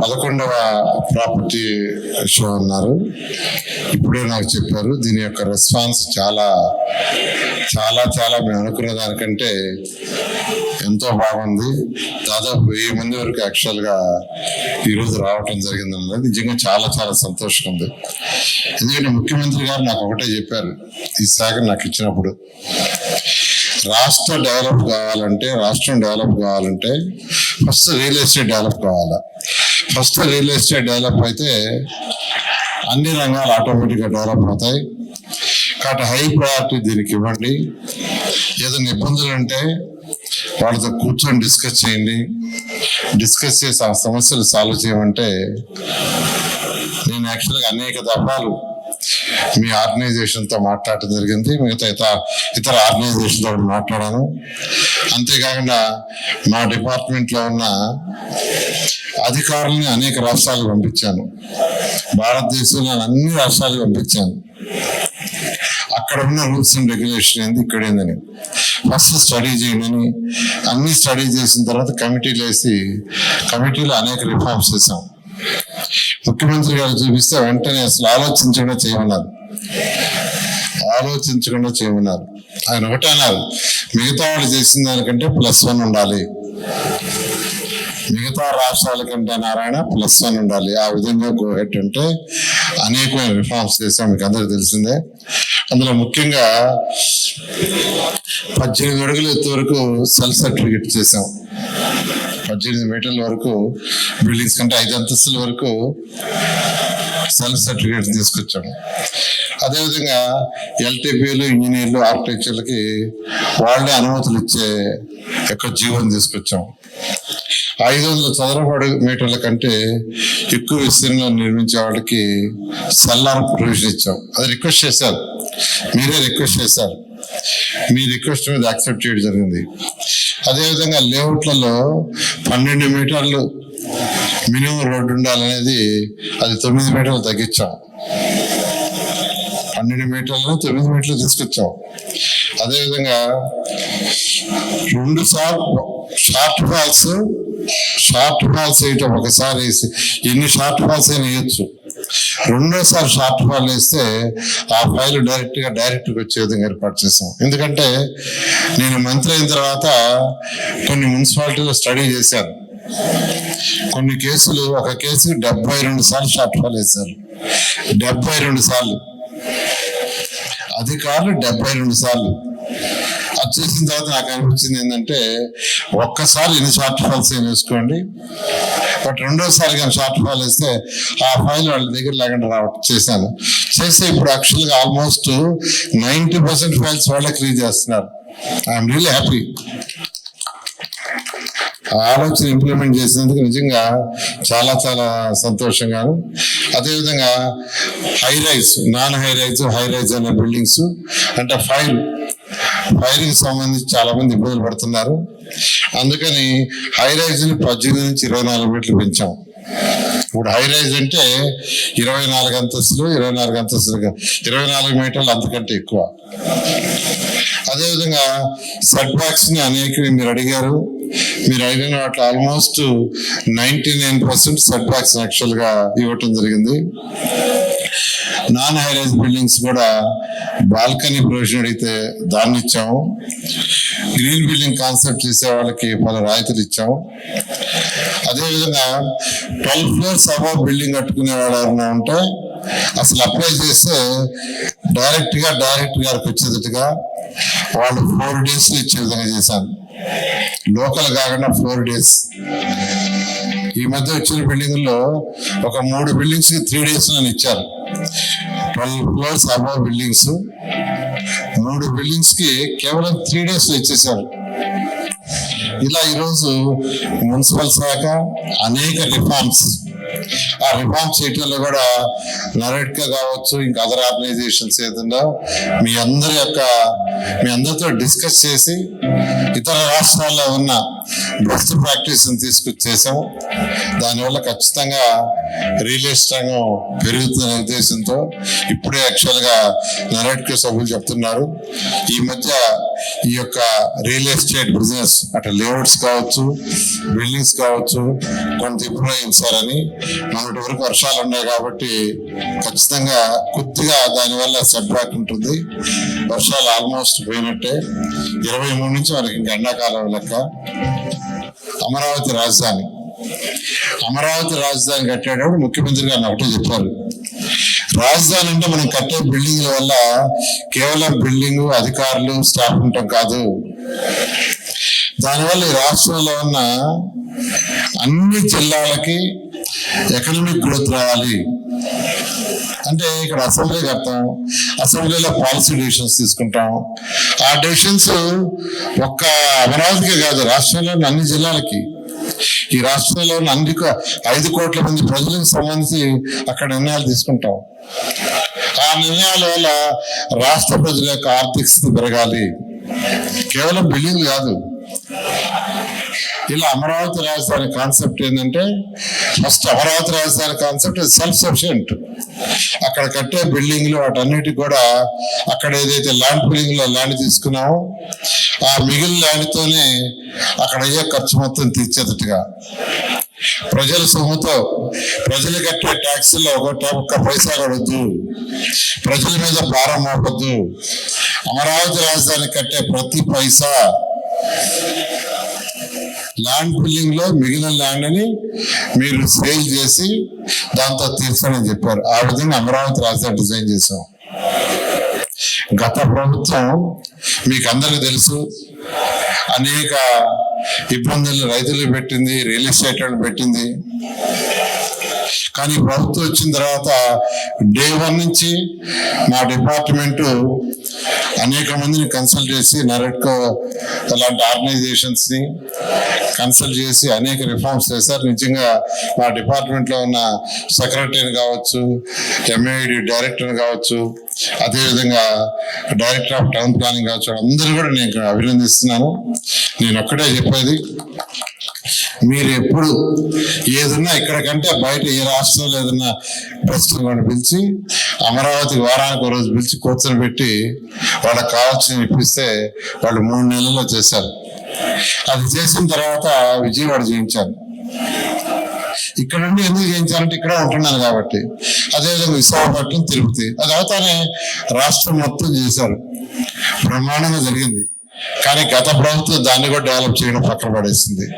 పదకొండవ property show అన్నారు. ఇప్పుడే నాకు చెప్పారు దీని యొక్క రెస్పాన్స్ చాలా చాలా చాలా మేము అనుకున్న దానికంటే ఎంతో బాగుంది. దాదాపు వెయ్యి మంది వరకు యాక్చువల్గా ఈరోజు రావటం జరిగింది అన్నది నిజంగా చాలా చాలా సంతోషంగా ఉంది. ఎందుకంటే ముఖ్యమంత్రి గారు నాకు ఒకటే చెప్పారు ఈ శాఖ నాకు ఇచ్చినప్పుడు రాష్ట్ర డెవలప్ కావాలంటే రాష్ట్రం డెవలప్ కావాలంటే ఫస్ట్ రియల్ ఎస్టేట్ డెవలప్ కావాలా? ఫస్ట్ రియల్ ఎస్టేట్ డెవలప్ అయితే అన్ని రంగాలు ఆటోమేటిక్గా డెవలప్ అవుతాయి. కాబట్టి హై ప్రయారిటీ దీనికి ఇవ్వండి. ఏదైనా ఇబ్బందులు ఉంటే వాళ్ళతో కూర్చొని డిస్కస్ చేయండి. డిస్కస్ చేసి ఆ సమస్యలు సాల్వ్ చేయమంటే నేను యాక్చువల్గా అనేక దఫాలు మీ ఆర్గనైజేషన్తో మాట్లాడటం జరిగింది. మిగతా ఇతర ఇతర ఆర్గనైజేషన్తో మాట్లాడాను. అంతేకాకుండా మా డిపార్ట్మెంట్లో ఉన్న అధికారులని అనేక రాష్ట్రాలకు పంపించాను. భారతదేశంలో అన్ని రాష్ట్రాలకు పంపించాను. అక్కడ ఉన్న రూల్స్ అండ్ రెగ్యులేషన్ ఏంది ఇక్కడ ఏందని. ఫస్ట్ స్టడీ చేయమని అన్ని స్టడీ చేసిన తర్వాత కమిటీలు వేసి కమిటీలో అనేక రిఫార్మ్స్ చేసాం ముఖ్యమంత్రి గారు చూపిస్తే వెంటనే అసలు ఆలోచించకుండా చేయమన్నారు. ఆలోచించకుండా చేయమన్నారు. ఆయన ఒకటే అన్నారు మిగతా వాళ్ళు చేసిన దానికంటే ప్లస్ వన్ ఉండాలి. మిగతా రాష్ట్రాల కంటే నారాయణ ప్లస్ వన్ ఉండాలి. ఆ విధంగా గోహెడ్ అంటే అనేకమైన రిఫార్మ్స్ చేసాం మీకు అందరికి తెలిసిందే. అందులో ముఖ్యంగా పద్దెనిమిది అడుగుల ఎత్తు వరకు సెల్ సర్టిఫికెట్ చేసాం పద్దెనిమిది మీటర్ల వరకు బిల్డింగ్స్ కంటే ఐదు అంతస్తుల వరకు సెల్ఫ్ సర్టిఫికేట్ తీసుకొచ్చాము అదేవిధంగా ఎల్టీపీలు ఇంజనీర్లు ఆర్కిటెక్చర్లకి వాళ్ళే అనుమతులు ఇచ్చే యొక్క జీవనం తీసుకొచ్చాం. ఐదు వందల చదరపు అడుగు మీటర్ల కంటే ఎక్కువ విస్తీర్ణంలో నిర్మించే వాళ్ళకి సల్లార్ ప్రొవిజన్ ఇచ్చాం. అది రిక్వెస్ట్ చేశారు. మీరే రిక్వెస్ట్ చేశారు. మీ రిక్వెస్ట్ మీద యాక్సెప్ట్ చేయడం జరిగింది. అదేవిధంగా లేఅవుట్లలో పన్నెండు మీటర్లు మినిమం రోడ్డు ఉండాలనేది అది తొమ్మిది మీటర్లు తగ్గించాం. పన్నెండు మీటర్లను తొమ్మిది మీటర్లు తీసుకొచ్చాం. అదేవిధంగా రెండు సార్లు షార్ట్ ఫాల్స్ షార్ట్ ఫాల్స్ వేయటం ఒకసారి వేసి ఎన్ని షార్ట్ ఫాల్స్ అయినా వేయచ్చు. రెండోసారి షార్ట్ ఫాల్ వేస్తే ఆ ఫైల్ డైరెక్ట్గా డైరెక్ట్గా వచ్చే విధంగా ఏర్పాటు చేసాం ఎందుకంటే నేను మంత్రి అయిన తర్వాత కొన్ని మున్సిపాలిటీలో స్టడీ చేశాను. కొన్ని కేసులు ఒక కేసు డెబ్బై రెండు సార్లు షార్ట్ ఫాల్ వేశారు. డెబ్బై రెండు సార్లు. అధికారులు డెబ్బై రెండు సార్లు. అది చేసిన తర్వాత నాకు అనిపించింది ఏంటంటే ఒక్కసారి ఎన్ని షార్ట్ ఫాల్స్ ఏం వేసుకోండి. బట్ రెండోసారి కానీ షార్ట్ ఫాల్ వేస్తే ఆ ఫైల్ వాళ్ళ దగ్గర లేకుండా రావడం చేశాను. చేస్తే ఇప్పుడు యాక్చువల్గా ఆల్మోస్ట్ నైంటీ పర్సెంట్ ఫైల్స్ వాళ్ళే క్లియర్ చేస్తున్నారు. ఐఎమ్ రియలీ హ్యాపీ ఆ ఆలోచన ఇంప్లిమెంట్ చేసినందుకు నిజంగా చాలా చాలా సంతోషంగాను అదేవిధంగా high rise non high rise high rise అనే బిల్డింగ్స్ అంటే ఫైల్ ఫైర్ సంబంధించి చాలా మంది ఇబ్బందులు పడుతున్నారు. అందుకని హై రైజ్ని పద్దెనిమిది నుంచి ఇరవై నాలుగు మీటర్లు పెంచాం. ఇప్పుడు హై రైజ్ అంటే ఇరవై నాలుగు అంతస్తులు ఇరవై నాలుగు అంతస్తులు ఇరవై నాలుగు మీటర్లు అంతకంటే ఎక్కువ. అదేవిధంగా సెట్ బ్యాక్స్ని అనేక మీరు అడిగారు. మీరు అడిగిన వాటిలో almost ninety nine percent setbacks యాక్చువల్గా ఇవ్వటం జరిగింది. నాన్ హైరైజ్ బిల్డింగ్స్ కూడా బాల్కనీ ప్రొవిజన్ అడిగితే దాన్ని ఇచ్చాము. గ్రీన్ బిల్డింగ్ కాన్సెప్ట్ చేసే వాళ్ళకి పలు రాయితీలు ఇచ్చాము. అదేవిధంగా ట్వెల్వ్ ఫ్లోర్స్ అబౌవ్ బిల్డింగ్ కట్టుకునే వాళ్ళు ఎవరైనా ఉంటే అసలు అప్లై చేస్తే డైరెక్ట్గా డైరెక్ట్ గారికి వచ్చేటట్టుగా వాళ్ళు ఫోర్ డేస్ ఇచ్చే విధంగా చేశాను లోకల్ కాకుండా ఫోర్ డేస్. ఈ మధ్య వచ్చిన బిల్డింగ్లో ఒక మూడు బిల్డింగ్స్కి త్రీ డేస్ అని ఇచ్చారు. Twelve floors above buildings. మూడు బిల్డింగ్స్కి కేవలం త్రీ డేస్లో ఇచ్చేసారు ఇలా ఈరోజు మున్సిపల్ శాఖ అనేక రిఫార్మ్స్. ఆ రిఫార్మ్స్ చేయటంలో కూడా నరేట్గా కావచ్చు ఇంకా అదర్ ఆర్గనైజేషన్స్ ఏదైనా మీ అందరి యొక్క మీ అందరితో డిస్కస్ చేసి ఇతర రాష్ట్రాల్లో ఉన్న బెస్ట్ ప్రాక్టీస్ని తీసుకొచ్చేసాము. దానివల్ల ఖచ్చితంగా రియల్ ఎస్టేట్ రంగం పెరుగుతున్న ఉద్దేశంతో ఇప్పుడే యాక్చువల్గా నరేట్కో సభ్యులు చెప్తున్నారు. ఈ మధ్య ఈ యొక్క రియల్ ఎస్టేట్ బిజినెస్ అటు లేఅవుట్స్ కావచ్చు బిల్డింగ్స్ కావచ్చు కొంత ఇంప్రూవ్ అయింది సార్ అని మొన్నటి వరకు వర్షాలు ఉన్నాయి కాబట్టి ఖచ్చితంగా కొద్దిగా దానివల్ల సెట్ బ్యాక్ ఉంటుంది. వర్షాలు ఆల్మోస్ట్ పోయినట్టే. ఇరవై మూడు నుంచి మనకి ఇంకా ఎండాకాలం లెక్క. అమరావతి రాజధాని. అమరావతి రాజధాని కట్టేటప్పుడు ముఖ్యమంత్రి గారు ఒకటే చెప్పారు. రాజధాని అంటే మనం కట్టే బిల్డింగ్ల వల్ల కేవలం బిల్డింగ్ అధికారులు స్టాఫ్ ఉండటం కాదు. దానివల్ల ఈ రాష్ట్రంలో ఉన్న అన్ని జిల్లాలకి ఎకనమిక్ గ్రోత్ రావాలి. అంటే ఇక్కడ అసెంబ్లీ కడతాం అసెంబ్లీలో పాలసీ డిసిషన్స్ తీసుకుంటాం. ఆ డిసిషన్స్ ఒక్క అమరావతికే కాదు రాష్ట్రంలోని అన్ని జిల్లాలకి. ఈ రాష్ట్రంలో అన్ని ఐదు కోట్ల మంది ప్రజలకు సంబంధించి అక్కడ నిర్ణయాలు తీసుకుంటాం. ఆ నిర్ణయాల వల్ల రాష్ట్ర ప్రజల యొక్క ఆర్థిక స్థితి పెరగాలి. కేవలం బిల్డింగ్ కాదు. ఇలా అమరావతి రాజధాని కాన్సెప్ట్ ఏంటంటే ఫస్ట్ అమరావతి రాజధాని కాన్సెప్ట్ సెల్ఫ్ సఫిషియంట్ అక్కడ కట్టే బిల్డింగ్లు వాటన్నిటి కూడా అక్కడ ఏదైతే ల్యాండ్ బిల్డింగ్లో ల్యాండ్ తీసుకున్నామో ఆ మిగిలిన ల్యాండ్తోనే అక్కడ అయ్యే ఖర్చు మొత్తం తీర్చేటట్టుగా. ప్రజల సొమ్ముతో ప్రజలు కట్టే ట్యాక్సీలో ఒక ఒక్క పైసా కడద్దు ప్రజల మీద భారం మోపద్దు. అమరావతి రాజధాని కట్టే ప్రతి పైసా ల్యాండ్ బిల్డింగ్లో మిగిలిన ల్యాండ్ని మీరు సేల్ చేసి దాంతో తీర్చని చెప్పారు. ఆ విధంగా అమరావతి రాజధాని డిజైన్ చేసాం గత ప్రభుత్వం మీకు అందరికి తెలుసు అనేక ఇబ్బందులు రైతులు పెట్టింది రియల్ ఎస్టేట్ పెట్టింది. కానీ ప్రభుత్వం వచ్చిన తర్వాత డే వన్ నుంచి మా డిపార్ట్మెంటు అనేక మందిని కన్సల్ట్ చేసి నరెట్కో అలాంటి ఆర్గనైజేషన్స్ని కన్సల్ట్ చేసి అనేక రిఫార్మ్స్ చేశారు. నిజంగా మా డిపార్ట్మెంట్లో ఉన్న సెక్రటరీని కావచ్చు ఎంఏడి డైరెక్టర్ని కావచ్చు అదేవిధంగా డైరెక్టర్ ఆఫ్ టౌన్ ప్లానింగ్ కావచ్చు అందరూ కూడా నేను అభినందిస్తున్నాను. నేను ఒక్కటే చెప్పేది మీరు ఎప్పుడు ఏదన్నా ఇక్కడికంటే బయట ఏ రాష్ట్రంలో ఏదన్నా ప్రస్తుతం వాడిని పిలిచి అమరావతి వారానికి ఒక రోజు పిలిచి కూర్చొని పెట్టి వాళ్ళకి కావాల్సిన ఇప్పిస్తే వాళ్ళు మూడు నెలల్లో చేశారు. అది చేసిన తర్వాత విజయవాడ జయించారు ఇక్కడ నుండి ఎందుకు చేయించాలంటే ఇక్కడ ఉంటున్నాను కాబట్టి. అదేవిధంగా విశాఖపట్నం తిరుపతి. అది అవుతానే రాష్ట్రం మొత్తం చేశారు. బ్రహ్మాండంగా జరిగింది. కానీ గత ప్రభుత్వం దాన్ని కూడా డెవలప్ చేయడం పక్కన పడేసింది.